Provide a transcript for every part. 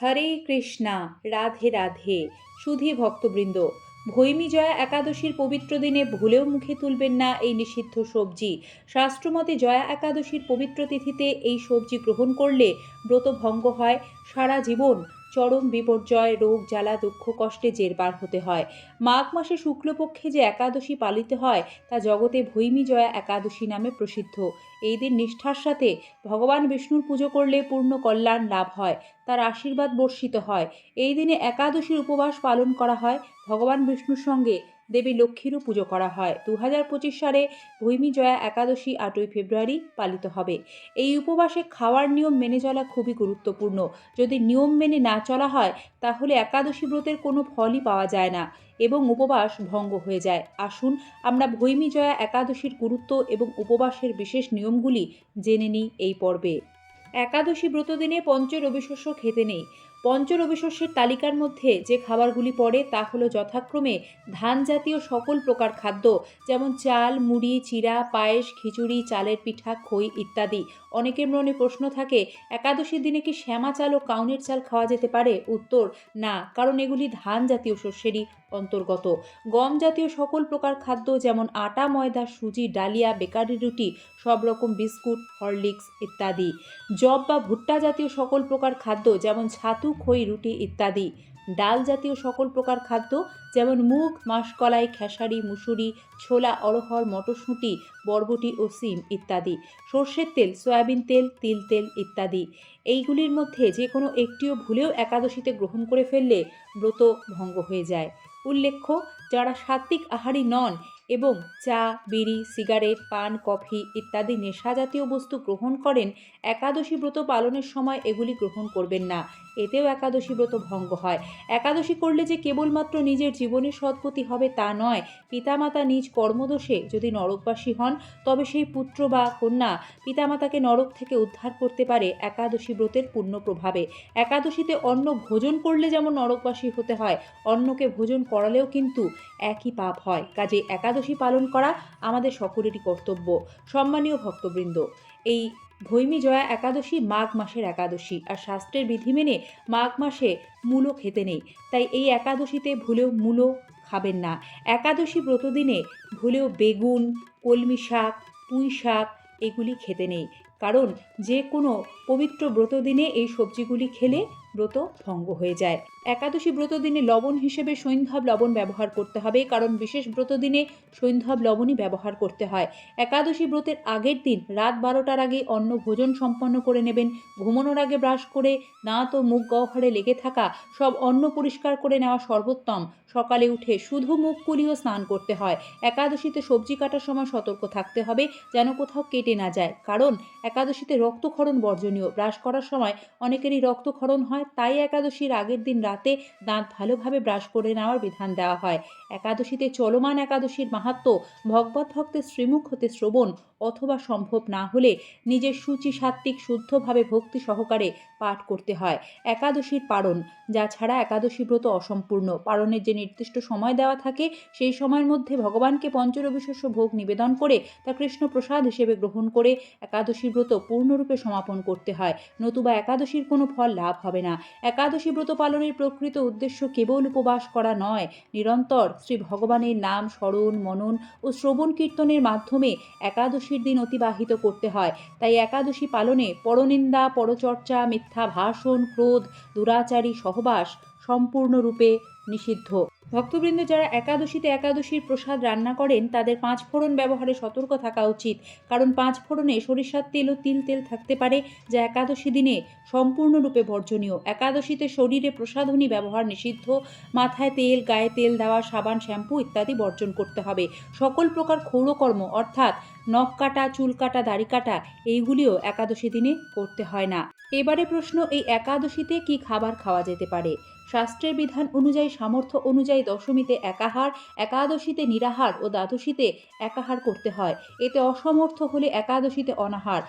হরে কৃষ্ণা, রাধে রাধে। সুধী ভক্তবৃন্দ ভৈমী জয়া একাদশীর পবিত্র দিনে ভুলেও মুখে তুলবেন না এই নিষিদ্ধ সবজি। শাস্ত্রমতে জয়া একাদশীর পবিত্র তিথিতে এই সবজি গ্রহণ করলে ব্রত ভঙ্গ হয়, সারা জীবন চরম বিপর্যয়, রোগ, জ্বালা, দুঃখ, কষ্টে জেরবার হতে হয়। মাঘ মাসে শুক্লপক্ষে যে একাদশী পালিত হয়, তা জগতে ভৈমী জয়া একাদশী নামে প্রসিদ্ধ। এই দিন নিষ্ঠার সাথে ভগবান বিষ্ণুর পুজো করলে পূর্ণ কল্যাণ লাভ হয়, তার আশীর্বাদ বর্ষিত হয়। এই দিনে একাদশীর উপবাস পালন করা হয়। ভগবান বিষ্ণুর সঙ্গে দেবী লক্ষ্মীরও পুজো করা হয়। দু হাজার পঁচিশ সালে ভৈমী জয়া একাদশী আটই ফেব্রুয়ারি পালিত হবে। এই উপবাসে খাওয়ার নিয়ম মেনে চলা খুবই গুরুত্বপূর্ণ। যদি নিয়ম মেনে না চলা হয়, তাহলে একাদশী ব্রতের কোনো ফলই পাওয়া যায় না এবং উপবাস ভঙ্গ হয়ে যায়। আসুন, আমরা ভৈমী জয়া একাদশীর গুরুত্ব এবং উপবাসের বিশেষ নিয়মগুলি জেনে নিই এই পর্বে। একাদশী ব্রত দিনে পঞ্চ রবিশস্য খেতে নেই। পঞ্চ রবিশস্যের তালিকার মধ্যে যে খাবারগুলি পড়ে তা হলো যথাক্রমে ধান জাতীয় সকল প্রকার খাদ্য, যেমন চাল, মুড়ি, চিরা, পায়েস, খিচুড়ি, চালের পিঠা, খই ইত্যাদি। অনেকের মনে প্রশ্ন থাকে, একাদশীর দিনে কি শ্যামা চাল ও কাউনের চাল খাওয়া যেতে পারে? উত্তর, না, কারণ এগুলি ধান জাতীয় শস্যেরই। অন্তর্গত। গম জাতীয় সকল প্রকার খাদ্য যেমন আটা, ময়দা, সুজি, ডালিয়া, বেকারি রুটি, সব রকম বিস্কুট, হরলিক্স ইত্যাদি। জব বা ভুট্টা জাতীয় সকল প্রকার খাদ্য যেমন ছাতু, খই, রুটি ইত্যাদি। ডাল জাতীয় সকল প্রকার খাদ্য যেমন মুগ, মাসকলাই, খেসারি, মুসুরি, ছোলা অরহর মটরশুঁটি, বরবটি ও সিম ইত্যাদি। সর্ষের তেল, সয়াবিন তেল, তিল তেল ইত্যাদি। এইগুলির মধ্যে যে কোনো একটিও ভুলেও একাদশীতে গ্রহণ করে ফেললে ব্রত ভঙ্গ হয়ে যায়। উল্লেখ্য যারা সাত্ত্বিক আহারী নন এবং চা, বিড়ি, সিগারেট, পান, কফি ইত্যাদি নেশা জাতীয় বস্তু গ্রহণ করেন, একাদশী ব্রত পালনের সময় এগুলি গ্রহণ করবেন না। এতেও একাদশী ব্রত ভঙ্গ হয়। একাদশী করলে যে কেবলমাত্র নিজের জীবনের সদ্গতি হবে তা নয়, পিতামাতা নিজ কর্মদোষে যদি নরকবাসী হন, তবে সেই পুত্র বা কন্যা পিতামাতাকে নরক থেকে উদ্ধার করতে পারে একাদশী ব্রতের পূর্ণ প্রভাবে। একাদশীতে অন্ন ভোজন করলে যেমন নরকবাসী হতে হয়, অন্নকে ভোজন করালেও কিন্তু একই পাপ হয়। কাজে একাদশী পালন করা আমাদের সকলেরই কর্তব্য, সম্মানীয় ভক্তবৃন্দ। এই ভৈমী জয়া একাদশী মাঘ মাসের একাদশী আর শাস্ত্রের বিধি মেনে মাঘ মাসে মূলো খেতে নেই। তাই এই একাদশীতে ভুলেও মূলো খাবেন না। একাদশী ব্রতদিনে ভুলেও বেগুন কলমি শাক পুঁই শাক এগুলি খেতে নেই। কারণ যে কোনো পবিত্র ব্রতদিনে এই সবজিগুলি খেলে ব্রত ভঙ্গ হয়ে যায়। একাদশী ব্রত দিনে লবণ হিসেবে সৈন্ধব লবণ ব্যবহার করতে হবে, কারণ বিশেষ ব্রত দিনে সৈন্ধব লবণই ব্যবহার করতে হয়। একাদশী ব্রতের আগের দিন রাত বারোটার আগে অন্ন ভোজন সম্পন্ন করে নেবেন, ঘুমানোর আগে ব্রাশ করে দাঁত ও মুখ গহ্বরে লেগে থাকা সব অন্ন পরিষ্কার করে নেওয়া সর্বোত্তম। সকালে উঠে শুধু মুখ কুলিও স্নান করতে হয়। একাদশীতে সবজি কাটার সময় সতর্ক থাকতে হবে যেন কোথাও কেটে না যায়, কারণ একাদশীতে রক্তক্ষরণ বর্জনীয়। ব্রাশ করার সময় অনেকেরই রক্তক্ষরণ হয়, তাই একাদশীর আগের দিন রাতে দাঁত ভালোভাবে ব্রাশ করে নেওয়ার বিধান দেওয়া হয়। একাদশীতে চলমান একাদশীর মাহাত্ম ভগবত ভক্তের শ্রীমুখ হতে শ্রবণ অথবা সম্ভব না হলে নিজের সূচি সাত্ত্বিক শুদ্ধভাবে ভক্তি সহকারে পাঠ করতে হয়। একাদশীর পারণ, যা ছাড়া একাদশী ব্রত অসম্পূর্ণ। পারণের যে নির্দিষ্ট সময় দেওয়া থাকে, সেই সময়ের মধ্যে ভগবানকে পঞ্চরবিশস্য ভোগ নিবেদন করে তা কৃষ্ণ প্রসাদ হিসেবে গ্রহণ করে একাদশী ব্রত পূর্ণরূপে সমাপন করতে হয়। নতুবা একাদশীর কোনো ফল লাভ হবে না। একাদশী ব্রত পালনের প্রকৃত উদ্দেশ্য কেবল উপবাস করা নয়। নিরন্তর শ্রী ভগবানের নাম স্মরণ, মনন ও শ্রবণ কীর্তনের মাধ্যমে একাদশীর দিন অতিবাহিত করতে হয়। তাই একাদশী পালনে পরনিন্দা, পরচর্চা, মিথ্যা ভাষণ, ক্রোধ, দুরাচারী, সহবাস সম্পূর্ণরূপে নিষিদ্ধ। ভক্তবৃন্দ যারা একাদশীতে একাদশীর প্রসাদ রান্না করেন, তাদের পাঁচ ফোড়ন ব্যবহারে সতর্ক থাকা উচিত। কারণ পাঁচ ফোড়নে সরিষার তেল ও তিল তেল থাকতে পারে, যা একাদশী দিনে সম্পূর্ণরূপে বর্জনীয়। একাদশীতে শরীরে প্রসাধনী ব্যবহার নিষিদ্ধ। মাথায় তেল, গায়ে তেল দেওয়া, সাবান, শ্যাম্পু ইত্যাদি বর্জন করতে হবে। সকল প্রকার ক্ষৌরকর্ম, অর্থাৎ নখ কাটা, চুল কাটা, দাড়ি কাটা, এইগুলিও একাদশী দিনে করতে হয় না। এবারে প্রশ্ন, এই একাদশীতে কি খাবার খাওয়া যেতে পারে? শাস্ত্রের বিধান অনুযায়ী, সামর্থ্য অনুযায়ী দশমীতে একাহার, একাদশীতে নিরাহার ও দ্বাদশীতে একাহার করতে হয়। এতে অসমর্থ হলে একাদশীতে অনাহার।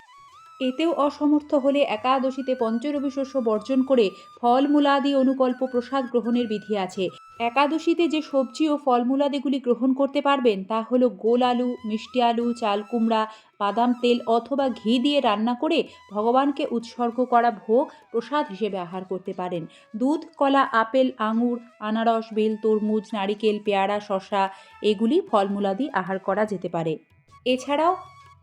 এতেও অসমর্থ হলে একাদশীতে পঞ্চরবি শস্য বর্জন করে ফলমূলাদি অনুকল্প প্রসাদ গ্রহণের বিধি আছে। একাদশীতে যে সবজি ও ফলমূলাদিগুলি গ্রহণ করতে পারবেন তা হলো গোল আলু, মিষ্টি আলু, চাল কুমড়া, বাদাম তেল অথবা ঘি দিয়ে রান্না করে ভগবানকে উৎসর্গ করা ভোগ প্রসাদ হিসেবে আহার করতে পারেন। দুধ, কলা, আপেল, আঙুর, আনারস, বেল, তরমুজ, নারিকেল, পেয়ারা শশা এগুলি ফলমূলাদি আহার করা যেতে পারে। এছাড়াও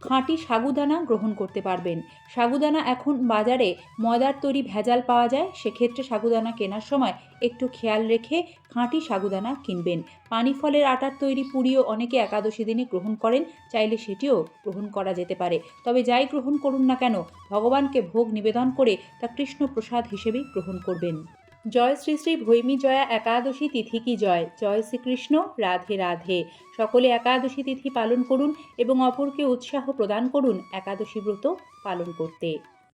খাঁটি সাগুদানা গ্রহণ করতে পারবেন। সাগুদানা এখন বাজারে ময়দার তৈরি ভেজাল পাওয়া যায়। সেক্ষেত্রে সাগুদানা কেনার সময় একটু খেয়াল রেখে খাঁটি সাগুদানা কিনবেন। পানি ফলের আটার তৈরি পুরিও অনেকে একাদশী দিনে গ্রহণ করেন। চাইলে সেটিও গ্রহণ করা যেতে পারে। তবে যাই গ্রহণ করুন না কেন, ভগবানকে ভোগ নিবেদন করে তা কৃষ্ণ প্রসাদ হিসেবেই গ্রহণ করবেন। জয় শ্রী শ্রী ভৈমী জয়া একাদশী তিথি কি জয়? জয় শ্রীকৃষ্ণ, রাধে রাধে। সকলে একাদশী তিথি পালন করুন এবং অপরকে উৎসাহ প্রদান করুন একাদশী ব্রত পালন করতে।